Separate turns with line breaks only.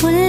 보낼